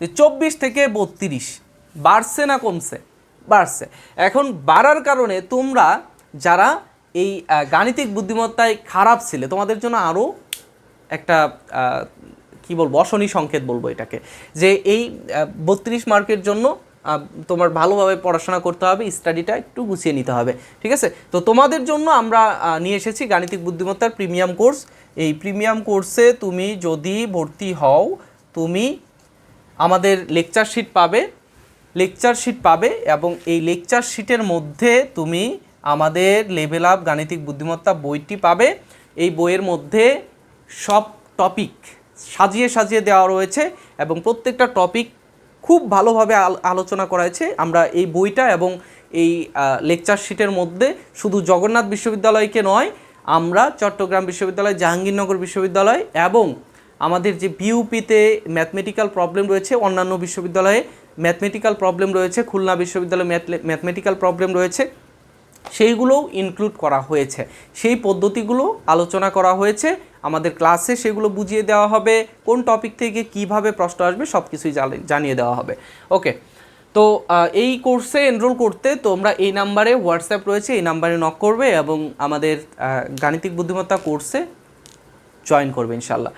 যে চব্বিশ থেকে বত্রিশ। বাড়ছে না কমছে? বাড়ছে। এখন বাড়ার কারণে তোমরা যারা এই গাণিতিক বুদ্ধিমত্তায় খারাপ ছিলে, তোমাদের জন্য আরও একটা কি বলব, অশনি সংকেত বলব এটাকে। যে এই বত্রিশ মার্কের জন্য তোমার ভালোভাবে পড়াশোনা করতে হবে, স্টাডিটা একটু গুছিয়ে নিতে হবে, ঠিক আছে? তো তোমাদের জন্য আমরা নিয়ে এসেছি গাণিতিক বুদ্ধিমত্তার প্রিমিয়াম কোর্স। এই প্রিমিয়াম কোর্সে তুমি যদি ভর্তি হও, তুমি আমাদের লেকচার শিট পাবে লেকচার শিট পাবে এবং এই লেকচার শিটের মধ্যে তুমি আমাদের লেভেল আপ গাণিতিক বুদ্ধিমত্তা বইটি পাবে। এই বইয়ের মধ্যে সব টপিক সাজিয়ে সাজিয়ে দেওয়া রয়েছে এবং প্রত্যেকটা টপিক খুব ভালোভাবে আলোচনা করা হয়েছে। আমরা এই বইটা এবং এই লেকচার শিটের মধ্যে শুধু জগন্নাথ বিশ্ববিদ্যালয়কে নয়, আমরা চট্টগ্রাম বিশ্ববিদ্যালয়, জাহাঙ্গীরনগর বিশ্ববিদ্যালয় এবং আমাদের যে বিউপিতে ম্যাথমেটিক্যাল প্রবলেম রয়েছে, অন্যান্য বিশ্ববিদ্যালয়ে ম্যাথমেটিক্যাল প্রবলেম রয়েছে, খুলনা বিশ্ববিদ্যালয়ে ম্যাথমেটিক্যাল প্রবলেম রয়েছে, সেইগুলোও ইনক্লুড করা হয়েছে। সেই পদ্ধতিগুলো আলোচনা করা হয়েছে, আমাদের ক্লাসে সেগুলো বুঝিয়ে দেওয়া হবে, কোন টপিক থেকে কীভাবে প্রশ্ন আসবে সব কিছুই জানি- জানিয়ে দেওয়া হবে। ওকে তো এই কোর্সে এনরোল করতে তোমরা এই নাম্বারে হোয়াটসঅ্যাপ রয়েছে, এই নাম্বারে নক করবে এবং আমাদের গাণিতিক বুদ্ধিমত্তা কোর্সে জয়েন করবে ইনশাল্লাহ